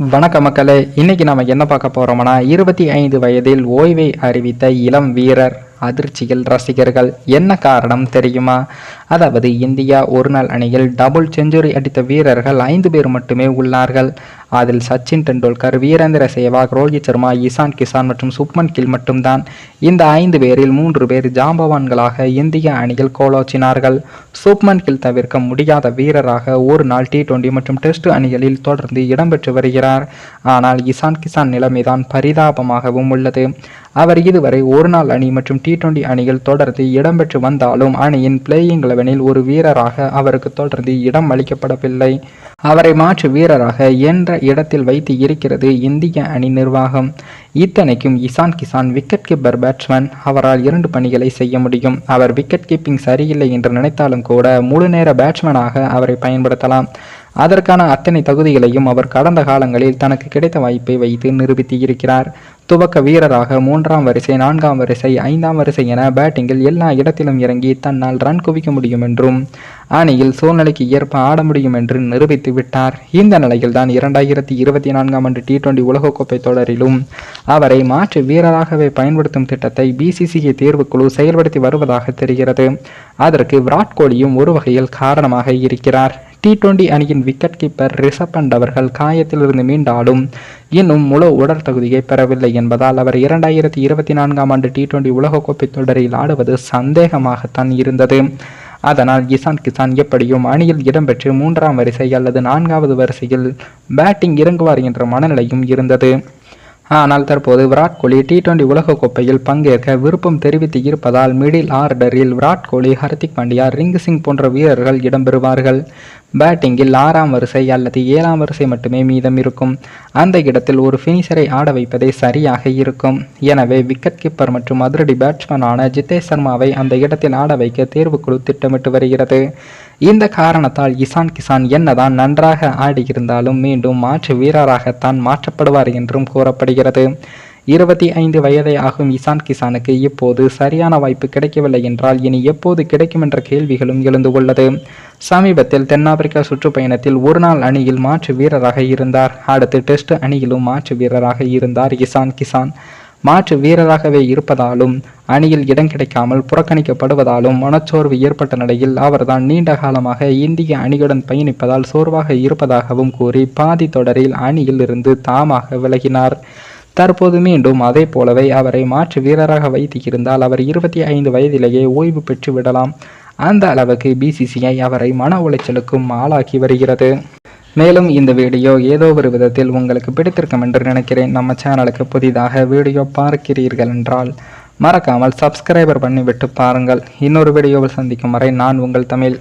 வணக்க மக்களே இன்னைக்கு நம்ம என்ன பார்க்க போறோம்னா இருபத்தி ஐந்து வயதில் ஓய்வை அறிவித்த இளம் வீரர் அதிர்ச்சியில் ரசிகர்கள். என்ன காரணம் தெரியுமா? அதாவது இந்தியா ஒருநாள் அணியில் டபுள் செஞ்சுரி அடித்த வீரர்கள் ஐந்து பேர் மட்டுமே உள்ளார்கள். அதில் சச்சின் டெண்டுல்கர் வீரேந்திர சேவாக் ரோஹித் சர்மா இசான் கிசான் மற்றும் சுப்மன் கில் மட்டும்தான். இந்த ஐந்து பேரில் மூன்று பேர் ஜாம்பவான்களாக இந்திய அணியில் கோலோச்சினார்கள். சுப்மன் கில் தவிர்க்க முடியாத வீரராக ஒரு நாள் டி டுவெண்டி மற்றும் டெஸ்ட் அணிகளில் தொடர்ந்து இடம்பெற்று வருகிறார். ஆனால் இசான் கிசான் நிலைமைதான் பரிதாபமாகவும் உள்ளது. அவர் இதுவரை ஒரு நாள் அணி மற்றும் டி டுவெண்டி அணிகள் தொடர்ந்து இடம்பெற்று வந்தாலும் அணியின் பிளேயிங் லெவனில் ஒரு வீரராக அவருக்கு தொடர்ந்து இடம் அளிக்கப்படவில்லை. அவரை மாற்று வீரராக என்ற இடத்தில் வைத்து இருக்கிறது இந்திய அணி நிர்வாகம். இத்தனைக்கும் Ishan Kishan wicket keeper batsman அவரால் இரண்டு பணிகளை செய்ய முடியும். அவர் விக்கெட் கீப்பிங் சரியில்லை என்று நினைத்தாலும் கூட முழு நேர பேட்ஸ்மேனாக அவரை பயன்படுத்தலாம். அதற்கான அத்தனை தகுதிகளையும் அவர் கடந்த காலங்களில் தனக்கு கிடைத்த வாய்ப்பை வைத்து நிரூபித்து இருக்கிறார். துவக்க வீரராக மூன்றாம் வரிசை நான்காம் வரிசை ஐந்தாம் வரிசை என பேட்டிங்கில் எல்லா இடத்திலும் இறங்கி தன்னால் ரன் குவிக்க முடியும் என்றும் அணியில் சூழ்நிலைக்கு ஏற்ப ஆட முடியும் என்று நிரூபித்து விட்டார். இந்த நிலையில்தான் இரண்டாயிரத்தி இருபத்தி நான்காம் ஆண்டு டி டுவெண்டி உலகக்கோப்பை தொடரிலும் அவரை மாற்று வீரராகவே பயன்படுத்தும் திட்டத்தை பிசிசிஐ தேர்வுக்குழு செயல்படுத்தி வருவதாக தெரிகிறது. அதற்கு விராட் கோலியும் ஒரு வகையில் காரணமாக இருக்கிறார். டி டுவெண்டி அணியின் விக்கெட் கீப்பர் ரிஷப் பண்ட் அவர்கள் காயத்திலிருந்து மீண்டாலும் இன்னும் முழு உடல் தகுதியை பெறவில்லை என்பதால் அவர் இரண்டாயிரத்தி இருபத்தி நான்காம் ஆண்டு டி டுவெண்டி உலகக்கோப்பை தொடரில் ஆடுவது சந்தேகமாகத்தான் இருந்தது. அதனால் இசான் கிசான் எப்படியும் அணியில் இடம்பெற்று மூன்றாம் வரிசை அல்லது நான்காவது வரிசையில் பேட்டிங் இறங்குவார் என்ற மனநிலையும் இருந்தது. ஆனால் தற்போது விராட் கோலி டி டுவெண்டி உலகக்கோப்பையில் பங்கேற்க விருப்பம் தெரிவித்து இருப்பதால் மிடில் ஆர்டரில் விராட் கோலி ஹர்திக் பாண்டியா ரிங்கு சிங் போன்ற வீரர்கள் இடம்பெறுவார்கள். பேட்டிங்கில் ஆறாம் வரிசை அல்லது ஏழாம் வரிசை மட்டுமே மீதம் இருக்கும். அந்த இடத்தில் ஒரு ஃபினிஷரை ஆட வைப்பதே சரியாக இருக்கும். எனவே விக்கெட் கீப்பர் மற்றும் அதிரடி பேட்ஸ்மேனான ஜிதேஷ் சர்மாவை அந்த இடத்தில் ஆட வைக்க தேர்வுக்குழு திட்டமிட்டு வருகிறது. இந்த காரணத்தால் இசான் கிசான் என்னதான் நன்றாக ஆடியிருந்தாலும் மீண்டும் மாற்று வீரராகத்தான் மாற்றப்படுவார் என்றும் கூறப்படுகிறது. இருபத்தி ஐந்து வயதை ஆகும் இசான் கிசானுக்கு இப்போது சரியான வாய்ப்பு கிடைக்கவில்லை என்றால் இனி எப்போது கிடைக்கும் என்ற கேள்விகளும் எழுந்து உள்ளது. சமீபத்தில் தென்னாப்பிரிக்கா சுற்றுப்பயணத்தில் ஒருநாள் அணியில் மாற்று வீரராக இருந்தார். அடுத்து டெஸ்ட் அணியிலும் மாற்று வீரராக இருந்தார் இசான் கிசான். மாற்று வீரராகவே இருப்பதாலும் அணியில் இடம் கிடைக்காமல் புறக்கணிக்கப்படுவதாலும் மனச்சோர்வு ஏற்பட்ட நிலையில் அவர்தான் நீண்ட காலமாக இந்திய அணியுடன் பயணிப்பதால் சோர்வாக இருப்பதாகவும் கூறி பாதி தொடரில் அணியில் இருந்து தாமாக விலகினார். தற்போது மீண்டும் அதே போலவே அவரை மாற்று வீரராக வைத்து இருந்தால் அவர் இருபத்தி ஐந்து வயதிலேயே ஓய்வு பெற்று விடலாம். அந்த அளவுக்கு பிசிசிஐ அவரை மன உளைச்சலுக்கும் ஆளாக்கி வருகிறது. மேலும் இந்த வீடியோ ஏதோ ஒரு விதத்தில் உங்களுக்கு பிடித்திருக்கும் என்று நினைக்கிறேன். நம்ம சேனலுக்கு புதிதாக வீடியோ பார்க்கிறீர்கள் என்றால் மறக்காமல் சப்ஸ்கிரைபர் பண்ணிவிட்டு பாருங்கள். இன்னொரு வீடியோவில் சந்திக்கும் வரை நான் உங்கள் தமிழ்.